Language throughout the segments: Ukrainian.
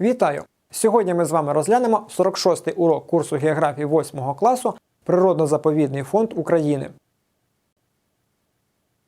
Вітаю! Сьогодні ми з вами розглянемо 46-й урок курсу географії 8 класу Природно-заповідний фонд України.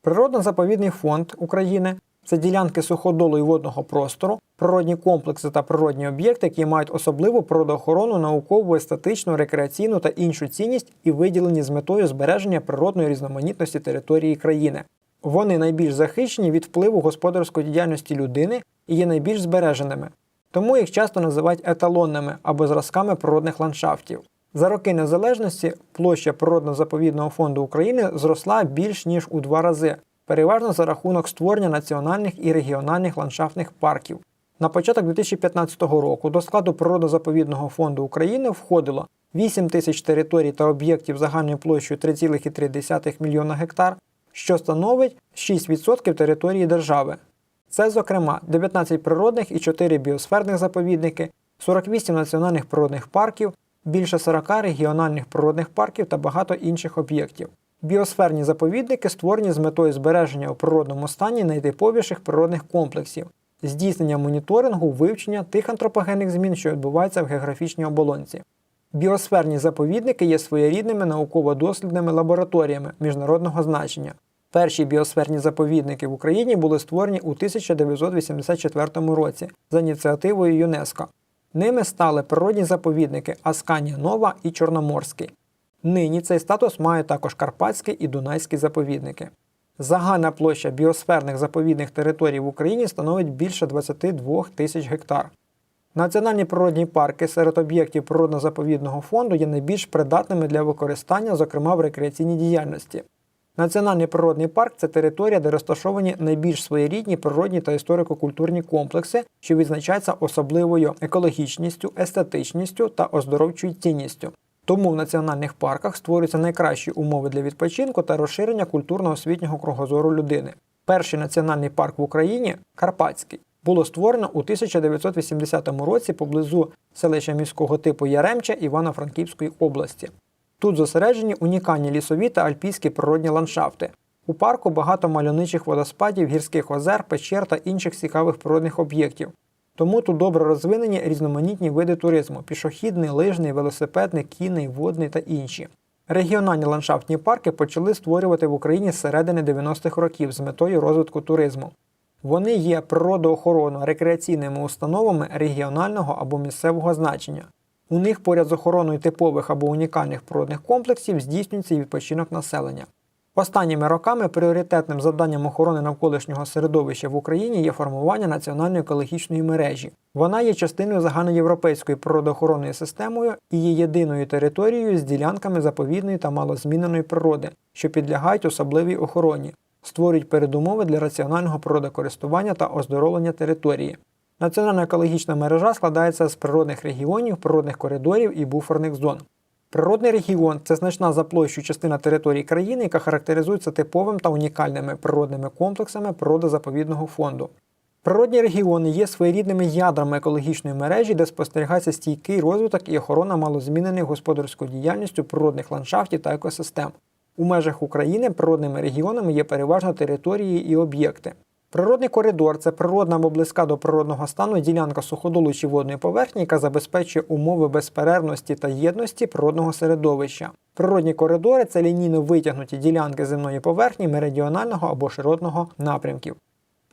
Природно-заповідний фонд України це ділянки суходолу і водного простору, природні комплекси та природні об'єкти, які мають особливу природоохоронну, наукову, естетичну, рекреаційну та іншу цінність і виділені з метою збереження природної різноманітності території країни. Вони найбільш захищені від впливу господарської діяльності людини і є найбільш збереженими. Тому їх часто називають еталонними або зразками природних ландшафтів. За роки незалежності площа природно-заповідного фонду України зросла більш ніж у два рази, переважно за рахунок створення національних і регіональних ландшафтних парків. На початок 2015 року до складу природно-заповідного фонду України входило 8 тисяч територій та об'єктів загальною площею 3,3 мільйона гектар, що становить 6% території держави. Це, зокрема, 19 природних і 4 біосферних заповідники, 48 національних природних парків, більше 40 регіональних природних парків та багато інших об'єктів. Біосферні заповідники створені з метою збереження у природному стані найтиповіших природних комплексів, здійснення моніторингу, вивчення тих антропогенних змін, що відбуваються в географічній оболонці. Біосферні заповідники є своєрідними науково-дослідними лабораторіями міжнародного значення. Перші біосферні заповідники в Україні були створені у 1984 році за ініціативою ЮНЕСКО. Ними стали природні заповідники Асканія Нова і Чорноморський. Нині цей статус мають також Карпатський і Дунайський заповідники. Загальна площа біосферних заповідних територій в Україні становить більше 22 тисяч гектар. Національні природні парки серед об'єктів природно-заповідного фонду є найбільш придатними для використання, зокрема в рекреаційній діяльності. Національний природний парк це територія, де розташовані найбільш своєрідні природні та історико-культурні комплекси, що відзначаються особливою екологічністю, естетичністю та оздоровчою цінністю. Тому в національних парках створюються найкращі умови для відпочинку та розширення культурно-освітнього кругозору людини. Перший національний парк в Україні Карпатський. Було створено у 1980 році поблизу селища міського типу Яремча Івано-Франківської області. Тут зосереджені унікальні лісові та альпійські природні ландшафти. У парку багато мальовничих водоспадів, гірських озер, печер та інших цікавих природних об'єктів. Тому тут добре розвинені різноманітні види туризму: пішохідний, лижний, велосипедний, кінний, водний та інші. Регіональні ландшафтні парки почали створювати в Україні з середини 90-х років з метою розвитку туризму. Вони є природоохоронно-рекреаційними установами регіонального або місцевого значення. У них поряд з охороною типових або унікальних природних комплексів здійснюється і відпочинок населення. Останніми роками пріоритетним завданням охорони навколишнього середовища в Україні є формування національної екологічної мережі. Вона є частиною загальноєвропейської природоохоронної системою і є єдиною територією з ділянками заповідної та малозміненої природи, що підлягають особливій охороні, створюють передумови для раціонального природокористування та оздоровлення території. Національна екологічна мережа складається з природних регіонів, природних коридорів і буферних зон. Природний регіон це значна за площу частина території країни, яка характеризується типовим та унікальними природними комплексами природозаповідного фонду. Природні регіони є своєрідними ядрами екологічної мережі, де спостерігається стійкий розвиток і охорона малозмінених господарською діяльністю природних ландшафтів та екосистем. У межах України природними регіонами є переважно території і об'єкти. Природний коридор це природна або близька до природного стану ділянка суходолу чи водної поверхні, яка забезпечує умови безперервності та єдності природного середовища. Природні коридори це лінійно витягнуті ділянки земної поверхні меридіонального або широтного напрямків.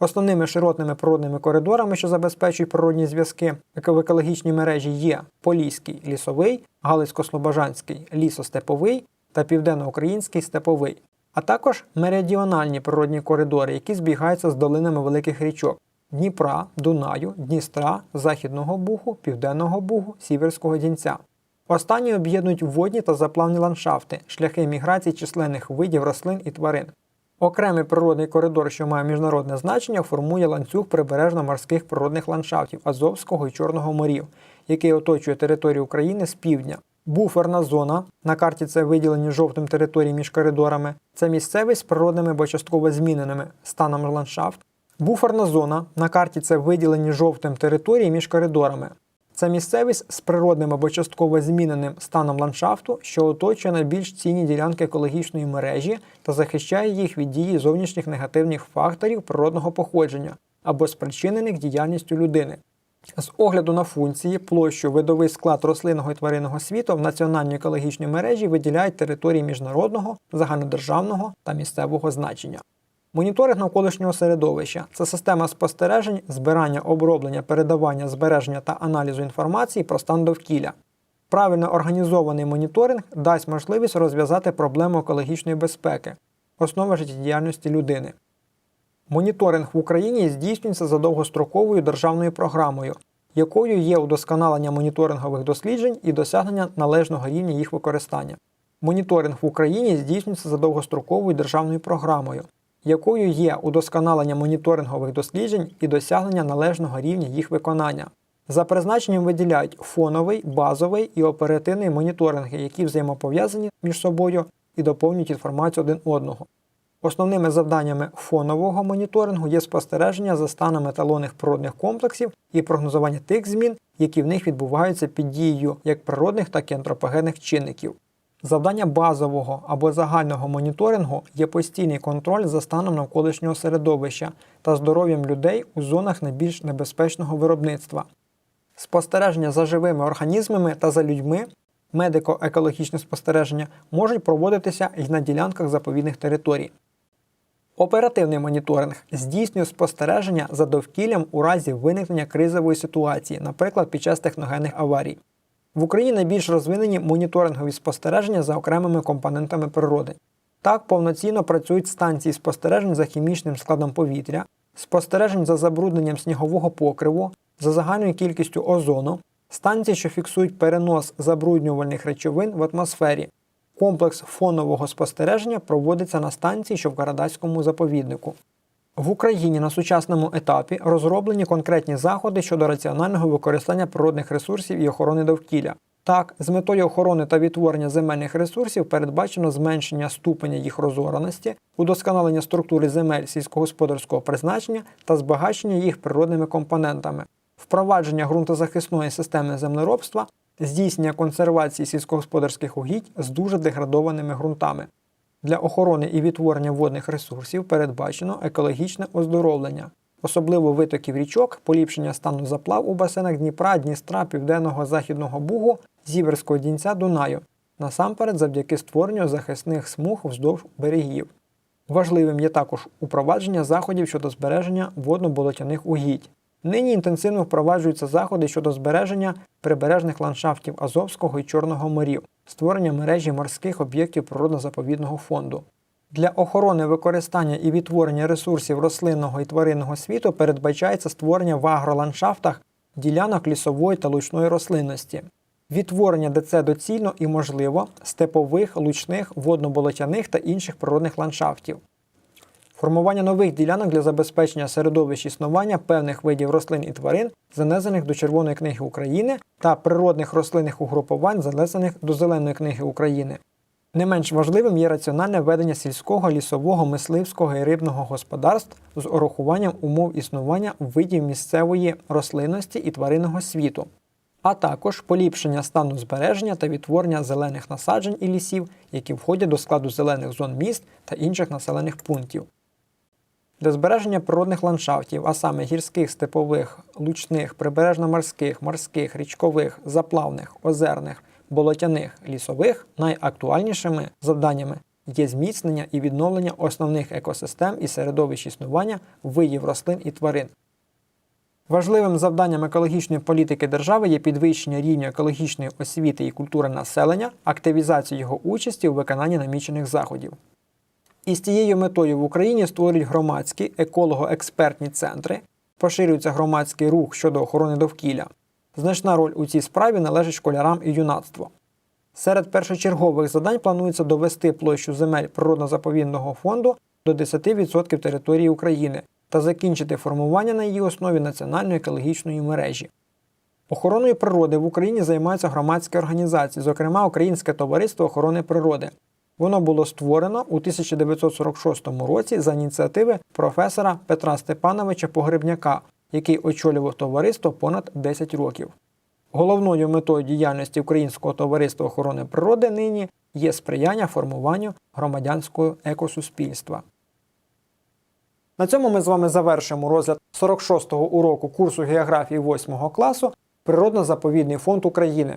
Основними широтними природними коридорами, що забезпечують природні зв'язки в екологічній мережі, є Поліський лісовий, Галицько-Слобожанський лісостеповий та Південноукраїнський степовий а також меридіональні природні коридори, які збігаються з долинами великих річок Дніпра, Дунаю, Дністра, Західного Бугу, Південного Бугу, Сіверського Дінця. Останні об'єднують водні та заплавні ландшафти, шляхи міграції численних видів рослин і тварин. Окремий природний коридор, що має міжнародне значення, формує ланцюг прибережно-морських природних ландшафтів Азовського і Чорного морів, який оточує територію України з півдня. Буферна зона, на карті це виділені жовтим території між коридорами, це місцевість з природними або частково зміненими станом ландшафт. Буферна зона на карті це виділені жовтим території між коридорами. Це місцевість з природним або частково зміненим станом ландшафту, що оточує найбільш цінні ділянки екологічної мережі та захищає їх від дії зовнішніх негативних факторів природного походження або спричинених діяльністю людини. З огляду на функції, площу, видовий склад рослинного і тваринного світу в національній екологічній мережі виділяють території міжнародного, загальнодержавного та місцевого значення. Моніторинг навколишнього середовища це система спостережень, збирання, оброблення, передавання, збереження та аналізу інформації про стан довкілля. Правильно організований моніторинг дасть можливість розв'язати проблему екологічної безпеки, основи життєдіяльності людини. Моніторинг в Україні здійснюється за довгостроковою державною програмою, якою є удосконалення моніторингових досліджень і досягнення належного рівня їх використання. Моніторинг в Україні здійснюється за довгостроковою державною програмою, якою є удосконалення моніторингових досліджень і досягнення належного рівня їх виконання. За призначенням виділяють фоновий, базовий і оперативний моніторинги, які взаємопов'язані між собою і доповнюють інформацію один одного. Основними завданнями фонового моніторингу є спостереження за станом еталонних природних комплексів і прогнозування тих змін, які в них відбуваються під дією як природних, так і антропогенних чинників. Завдання базового або загального моніторингу є постійний контроль за станом навколишнього середовища та здоров'ям людей у зонах найбільш небезпечного виробництва. Спостереження за живими організмами та за людьми, медико-екологічне спостереження можуть проводитися і на ділянках заповідних територій. Оперативний моніторинг здійснює спостереження за довкіллям у разі виникнення кризової ситуації, наприклад, під час техногенних аварій. В Україні найбільш розвинені моніторингові спостереження за окремими компонентами природи. Так повноцінно працюють станції спостережень за хімічним складом повітря, спостережень за забрудненням снігового покриву, за загальною кількістю озону, станції, що фіксують перенос забруднювальних речовин в атмосфері. Комплекс фонового спостереження проводиться на станції, що в Карадацькому заповіднику. В Україні на сучасному етапі розроблені конкретні заходи щодо раціонального використання природних ресурсів і охорони довкілля. Так, з метою охорони та відтворення земельних ресурсів передбачено зменшення ступеня їх розораності, удосконалення структури земель сільськогосподарського призначення та збагачення їх природними компонентами, впровадження ґрунтозахисної системи землеробства, здійснення консервації сільськогосподарських угідь з дуже деградованими ґрунтами. Для охорони і відтворення водних ресурсів передбачено екологічне оздоровлення, особливо витоків річок, поліпшення стану заплав у басейнах Дніпра, Дністра, Південного Західного Бугу, Зіверського Дінця Дунаю, насамперед завдяки створенню захисних смуг вздовж берегів. Важливим є також упровадження заходів щодо збереження водно-болотяних угідь. Нині інтенсивно впроваджуються заходи щодо збереження прибережних ландшафтів Азовського і Чорного морів, створення мережі морських об'єктів природно-заповідного фонду. Для охорони використання і відтворення ресурсів рослинного і тваринного світу передбачається створення в агроландшафтах ділянок лісової та лучної рослинності, відтворення, де це доцільно і можливо, степових, лучних, водно-болотяних та інших природних ландшафтів. Формування нових ділянок для забезпечення середовищ існування певних видів рослин і тварин, занесених до Червоної книги України, та природних рослинних угрупувань, занесених до Зеленої книги України. Не менш важливим є раціональне ведення сільського, лісового, мисливського і рибного господарств з урахуванням умов існування видів місцевої рослинності і тваринного світу, а також поліпшення стану збереження та відтворення зелених насаджень і лісів, які входять до складу зелених зон міст та інших населених пунктів. Для збереження природних ландшафтів, а саме гірських, степових, лучних, прибережно-морських, морських, річкових, заплавних, озерних, болотяних, лісових, найактуальнішими завданнями є зміцнення і відновлення основних екосистем і середовищ існування видів рослин і тварин. Важливим завданням екологічної політики держави є підвищення рівня екологічної освіти і культури населення, активізація його участі у виконанні намічених заходів. І з цією метою в Україні створюють громадські еколого-експертні центри, поширюється громадський рух щодо охорони довкілля. Значна роль у цій справі належить школярам і юнацтву. Серед першочергових завдань планується довести площу земель природно-заповідного фонду до 10% території України та закінчити формування на її основі національної екологічної мережі. Охороною природи в Україні займаються громадські організації, зокрема Українське товариство охорони природи. Воно було створено у 1946 році за ініціативи професора Петра Степановича Погребняка, який очолював товариство понад 10 років. Головною метою діяльності Українського товариства охорони природи нині є сприяння формуванню громадянського екосуспільства. На цьому ми з вами завершимо розгляд 46-го уроку курсу географії 8 класу Природно-заповідний фонд України.